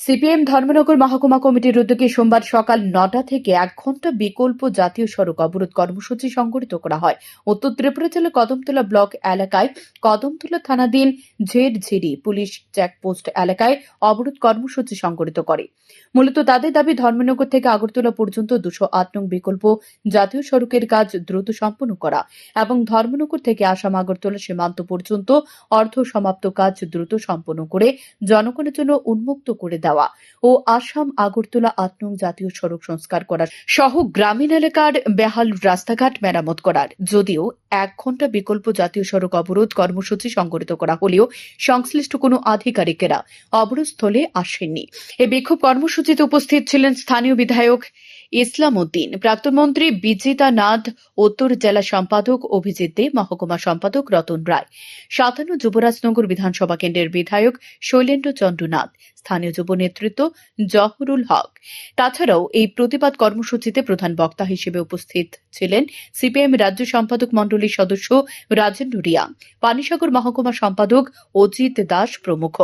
CPM Dharmanagar মহকুমা কমিটির উদ্যোগে সোমবার সকাল নটা থেকে এক ঘণ্টা বিকল্প জাতীয় সড়ক অবরোধ কর্মসূচি সংগঠিত করা হয়। উত্তর ত্রিপুরা জেলার কদমতলা ব্লক এলাকায় কদমতলা থানাধীন ঝেড়ঝিরি পুলিশ চেকপোস্ট এলাকায় অবরোধ কর্মসূচি সংগঠিত করে। মূলত তাদের দাবি, ধর্মনগর থেকে আগরতলা পর্যন্ত দুশো আট নং বিকল্প জাতীয় সড়কের কাজ দ্রুত সম্পন্ন করা এবং ধর্মনগর থেকে আসাম আগরতলা সীমান্ত পর্যন্ত অর্ধ সমাপ্ত কাজ দ্রুত সম্পন্ন করে জনগণের জন্য উন্মুক্ত করে দেওয়া ও আসাম আগরতলা আট জাতীয় সড়ক সংস্কার করা সহ গ্রামীণ এলাকার বেহাল রাস্তাঘাট মেরামত করার। যদিও এক ঘণ্টা বিকল্প জাতীয় সড়ক অবরোধ কর্মসূচি সংগঠিত করা হলেও সংশ্লিষ্ট কোনো আধিকারিকেরা অবরোধস্থলে আসেননি। এই বিক্ষোভ কর্মসূচিতে উপস্থিত ছিলেন স্থানীয় বিধায়ক ইসলাম উদ্দিন, প্রাক্তন মন্ত্রী বিজিতা নাথ, উত্তর জেলা সম্পাদক অভিজিৎ দে, মহকুমা সম্পাদক রতন রায়, সাতান্ন যুবরাজনগর বিধানসভা কেন্দ্রের বিধায়ক শৈলেন্দ্র চন্দ্র নাথ স্থানীয় যুব নেতৃত্ব জহরুল হক। তাছাড়াও এই প্রতিবাদ কর্মসূচিতে প্রধান বক্তা হিসেবে উপস্থিত ছিলেন সিপিএম রাজ্য সম্পাদক মণ্ডলীর সদস্য রাজেন্দ্র রিয়া, পানিসাগর মহকুমা সম্পাদক অজিত দাস প্রমুখ।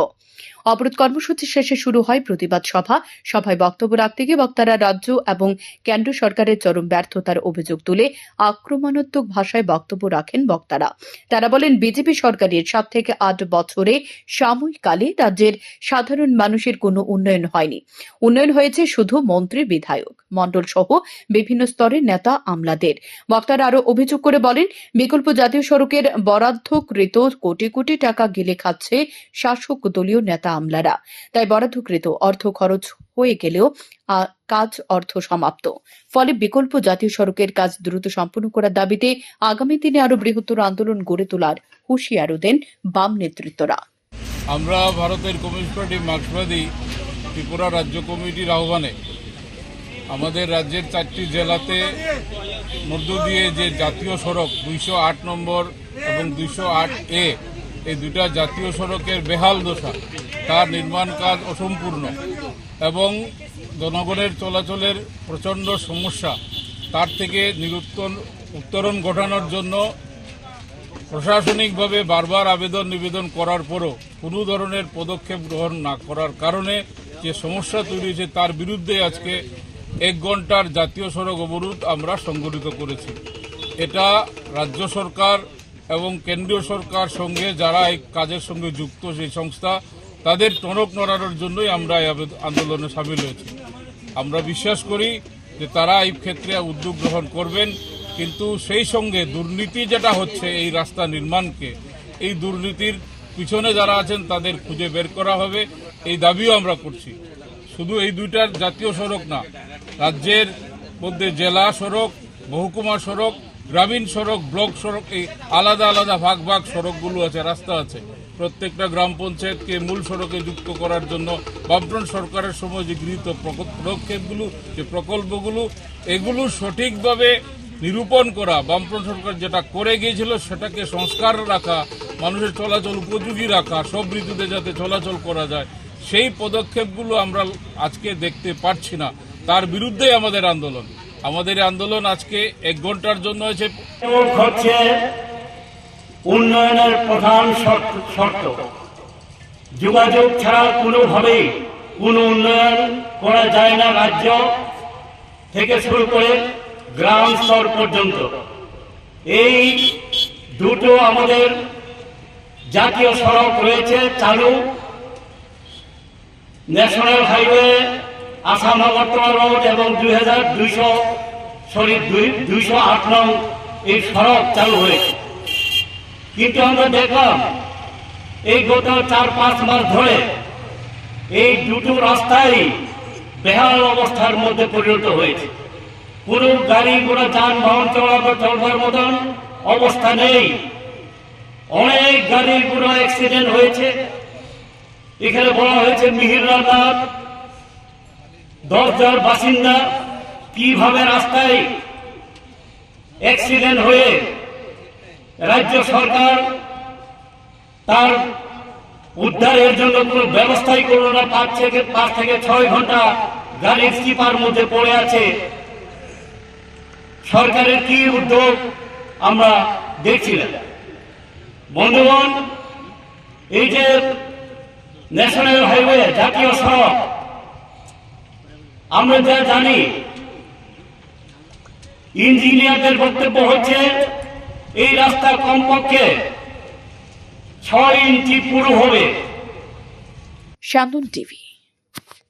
অবরোধ কর্মসূচি শেষে শুরু হয় প্রতিবাদ সভা। সভায় বক্তব্য রাখতে গিয়ে বক্তারা রাজ্য এবং কেন্দ্র সরকারের চরম ব্যর্থতার অভিযোগ তুলে আক্রমণাত্মক ভাষায় বক্তব্য রাখেন বক্তারা। তারা বলেন, বিজেপি সরকারের সাত থেকে আট বছরে সাময়িককালে রাজ্যের সাধারণ মানুষের কোনো উন্নয়ন হয়নি। উন্নয়ন হয়েছে শুধু মন্ত্রী, বিধায়ক, মণ্ডল সহ বিভিন্ন স্তরের নেতা, আমলাদের। বক্তারা আরও অভিযোগ করে বলেন, বিকল্প জাতীয় সড়কের বরাদ্দকৃত কোটি কোটি টাকা গিলে খাচ্ছে শাসক দলীয় নেতা আমলারা। তাই বরাদ্দকৃত অর্থ খরচ হয়ে গেলেও কাজ অর্থ সমাপ্ত। ফলে বিকল্প জাতীয় সড়কের কাজ দ্রুত সম্পন্ন করার দাবিতে আগামী দিনে আরও বৃহত্তর আন্দোলন গড়ে তোলার হুঁশিয়ারও দেন বাম নেতৃত্বরা। আমরা ভারতের কমিউনিস্ট পার্টি মার্ক্সবাদী ত্রিপুরা রাজ্য কমিটির আহ্বানে আমাদের রাজ্যের চারটি জেলাতে মধ্য দিয়ে যে জাতীয় সড়ক দুইশো আট নম্বর এবং দুইশো আট এ, এই দুটা জাতীয় সড়কের বেহাল দশা, তার নির্মাণ কাজ অসম্পূর্ণ এবং জনগণের চলাচলের প্রচণ্ড সমস্যা, তার থেকে নিরুত্তর, উত্তরণ ঘটানোর জন্য প্রশাসনিকভাবে বারবার আবেদন নিবেদন করার পরও কোনো ধরনের পদক্ষেপ গ্রহণ না করার কারণে যে সমস্যা তৈরি হয়েছে তার বিরুদ্ধে আজকে এক ঘণ্টার জাতীয় সড়ক অবরোধ আমরা সংগঠিত করেছি। এটা রাজ্য সরকার এবং কেন্দ্রীয় সরকার সঙ্গে যারা এই কাজের সঙ্গে যুক্ত সেই সংস্থা, তাদের টনক নড়ানোর জন্যই আমরা এই আন্দোলনে সামিল হয়েছি। আমরা বিশ্বাস করি যে তারা এই ক্ষেত্রে উদ্যোগ গ্রহণ করবেন। কিন্তু সেই সঙ্গে দুর্নীতি যেটা হচ্ছে এই রাস্তা নির্মাণকে, এই দুর্নীতির পিছনে যারা আছেন তাদের খুঁজে বের করা হবে, এই দাবিও আমরা করছি। শুধু এই দুইটার জাতীয় সড়ক না, রাজ্যের মধ্যে জেলা সড়ক, মহকুমা সড়ক, গ্রামীণ সড়ক, ব্লক সড়ক, এই আলাদা আলাদা ভাগ ভাগ সড়কগুলো আছে, রাস্তা আছে। প্রত্যেকটা গ্রাম পঞ্চায়েতকে মূল সড়কে যুক্ত করার জন্য বামফ্রন্ট সরকারের সময় যে গৃহীত পদক্ষেপগুলো, যে প্রকল্পগুলো, এগুলো সঠিকভাবে নিরূপণ করা, বামফ্রন্ট সরকার যেটা করে গিয়েছিল সেটাকে সংস্কার রাখা, মানুষের চলাচল উপযোগী রাখা, সব ঋতুতে যাতে চলাচল করা যায়, সেই পদক্ষেপগুলো আমরা আজকে দেখতে পাচ্ছি না। তার বিরুদ্ধেই আমাদের আন্দোলন। আমাদের আন্দোলন আজকে এক ঘণ্টার জন্য হয়েছে। হচ্ছে উন্নয়নের প্রধান শর্ত। যোগাযোগ ছাড়া কোনোভাবেই কোনো উন্নয়ন করা যায় না রাজ্য থেকে শুরু করে গ্রাম স্তর পর্যন্ত। এই দুটো আমাদের জাতীয় সড়ক রয়েছে চালু। National highway Assam Agartala road এবং দুই হাজার দুইশো সরি দুইশো আট নং এই সড়ক চালু হয়েছে। কিন্তু আমরা দেখলাম, এই গত চার পাঁচ মাস ধরে এই দুটো রাস্তাই বেহাল অবস্থার মধ্যে পরিণত হয়েছে। কোনো গাড়ি ঘোড়া যানবাহন চলাচল চলবার মতন অবস্থা নেই। অনেক গাড়ি ঘোড়া অ্যাক্সিডেন্ট হয়েছে। এখানে বলা হয়েছে মিহিরলাল নাথ দশজন বাসিন্দা কীভাবে রাস্তায় অ্যাক্সিডেন্ট হয়ে রাজ্য সরকার তার উদ্ধারের জন্য কোনো ব্যবস্থাই করল না। পাঁচ থেকে পাঁচ থেকে ছয় ঘণ্টা গাড়ির স্লিপার মধ্যে পড়ে আছে। সরকারের কি উদ্যোগ আমরা দেখছিলাম? বন্ধুগণ, এই যে ন্যাশনাল হাইওয়ে জাতীয় সড়ক, আমরা যা জানি, ইঞ্জিনিয়ারদের বক্তব্য হচ্ছে, এই রাস্তা কমপক্ষে ছয় ইঞ্চি পুরো হবে। শ্যামন টিভি।